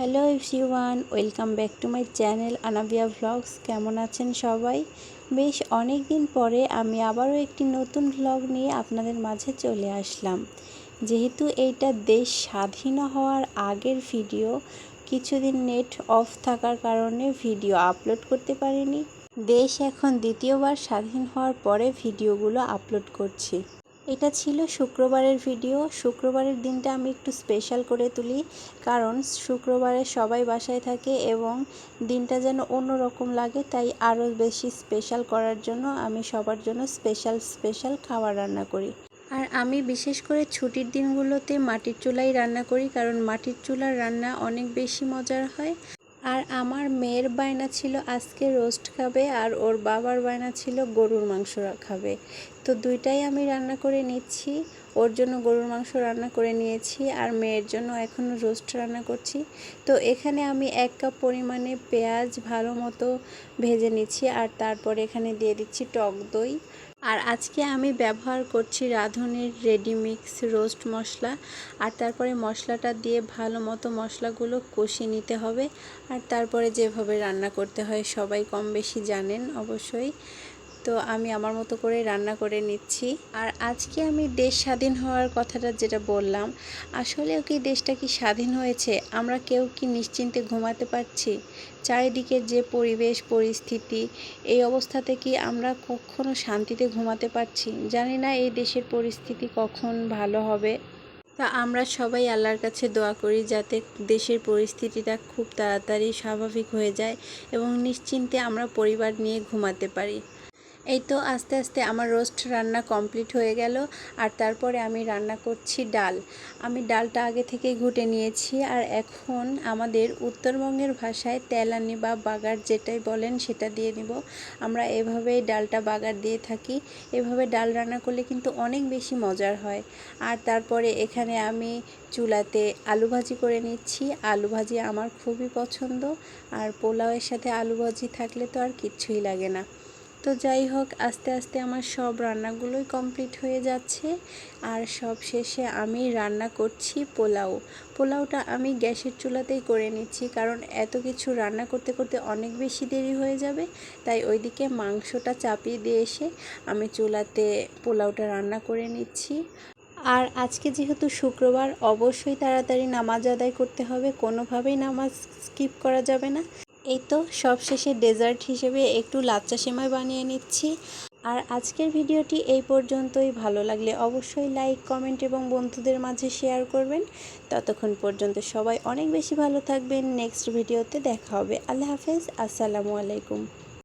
Hello everyone, welcome back to my channel Anabia vlogs কেমন আছেন সবাই? বেশ অনেক দিন পরে আমি আবারও একটি নতুন ভ্লগ নিয়ে আপনাদের মাঝে চলে আসলাম। যেহেতু এইটা দেশ স্বাধীন হওয়ার আগের ভিডিও কিছুদিন নেট অফ থাকার কারণে ভিডিও আপলোড করতে পারিনি। দেশ এখন দ্বিতীয়বার স্বাধীন হওয়ার পরে ভিডিওগুলো আপলোড করছি। এটা ছিল শুক্রবারের ভিডিও শুক্রবারের দিনটা আমি একটু স্পেশাল করে তুলি, কারণ শুক্রবারে সবাই বাসায় থাকে এবং দিনটা যেন অন্যরকম লাগে, তাই আরও বেশি স্পেশাল করার জন্য আমি সবার জন্য স্পেশাল স্পেশাল খাবার রান্না করি। আর আমি বিশেষ করে ছুটির দিনগুলোতে মাটির চুলাই রান্না করি, কারণ মাটির চুলার রান্না অনেক বেশি মজার হয়। আর আমার মেয়ের বায়না ছিল আজকে রোস্ট খাবে আর ওর বাবার বায়না ছিল গরুর মাংস খাবে। তো দুইটাই আমি রান্না করে নিচ্ছি, ওর জন্য গরুর মাংস রান্না করে নিয়েছি আর মেয়ের জন্য এখনও রোস্ট রান্না করছি। তো এখানে আমি এক কাপ পরিমাণে পেঁয়াজ ভালো মতো ভেজে নিচ্ছি আর তারপরে এখানে দিয়ে দিচ্ছি টক দই। আর আজকে আমি ব্যবহার করছি রাঁধুনির রেডিমিক্স রোস্ট মশলা। আর তারপরে মশলাটা দিয়ে ভালো মতো মশলাগুলো কষে নিতে হবে। আর তারপরে যেভাবে রান্না করতে হয় সবাই কম বেশি জানেন অবশ্যই। তো আমি আমার মতো করে রান্না করে নিচ্ছি। আর আজকে আমি দেশ স্বাধীন হওয়ার কথাটা যেটা বললাম আসলেও কি দেশটা কি স্বাধীন হয়েছে? আমরা কেউ কি নিশ্চিন্তে ঘুমাতে পারছি? চারিদিকের যে পরিবেশ, পরিস্থিতি, এই অবস্থাতে কি আমরা কখনো শান্তিতে ঘুমাতে পারছি? জানি না এই দেশের পরিস্থিতি কখন ভালো হবে। তা আমরা সবাই আল্লাহর কাছে দোয়া করি যাতে দেশের পরিস্থিতিটা খুব তাড়াতাড়ি স্বাভাবিক হয়ে যায় এবং নিশ্চিন্তে আমরা পরিবার নিয়ে ঘুমাতে পারি। এই তো আস্তে আস্তে আমার রোস্ট রান্না কমপ্লিট হয়ে গেল, আর তারপরে আমি রান্না করছি ডাল। আমি ডালটা আগে থেকেই ঘুটে নিয়েছি, আর এখন আমাদের উত্তরবঙ্গের ভাষায় তেলানি বা বাগার যেটাই বলেন সেটা দিয়ে নিব। আমরা এভাবেই ডালটা বাগার দিয়ে থাকি। এভাবে ডাল রান্না করলে কিন্তু অনেক বেশি মজার হয়। আর তারপরে এখানে আমি চুলাতে আলু ভাজি করে নিচ্ছি। আলু ভাজি আমার খুবই পছন্দ, আর পোলাওয়ের সাথে আলু ভাজি থাকলে তো আর কিচ্ছুই লাগে না। তো যাই হোক, আস্তে আস্তে আমার সব রান্নাগুলোই কমপ্লিট হয়ে যাচ্ছে। আর সব শেষে আমি রান্না করছি পোলাও। পোলাওটা আমি গ্যাসের চুলাতেই করে নিচ্ছি, কারণ এত কিছু রান্না করতে করতে অনেক বেশি দেরি হয়ে যাবে। তাই ওইদিকে মাংসটা চাপিয়ে দিয়ে এসে আমি চুলাতে পোলাওটা রান্না করে নিচ্ছি। আর আজকে যেহেতু শুক্রবার, অবশ্যই তাড়াতাড়ি নামাজ আদায় করতে হবে। কোনোভাবেই নামাজ স্কিপ করা যাবে না। এই তো সবশেষে ডেজার্ট হিসেবে একটু লাচ্চা সেমাই বানিয়ে নিচ্ছি। আর আজকের ভিডিওটি এই পর্যন্তই। ভালো লাগলে অবশ্যই লাইক, কমেন্ট এবং বন্ধুদের মাঝে শেয়ার করবেন। ততক্ষণ পর্যন্ত সবাই অনেক বেশি ভালো থাকবেন। নেক্সট ভিডিওতে দেখা হবে। আল্লাহ হাফেজ। আসসালামু আলাইকুম।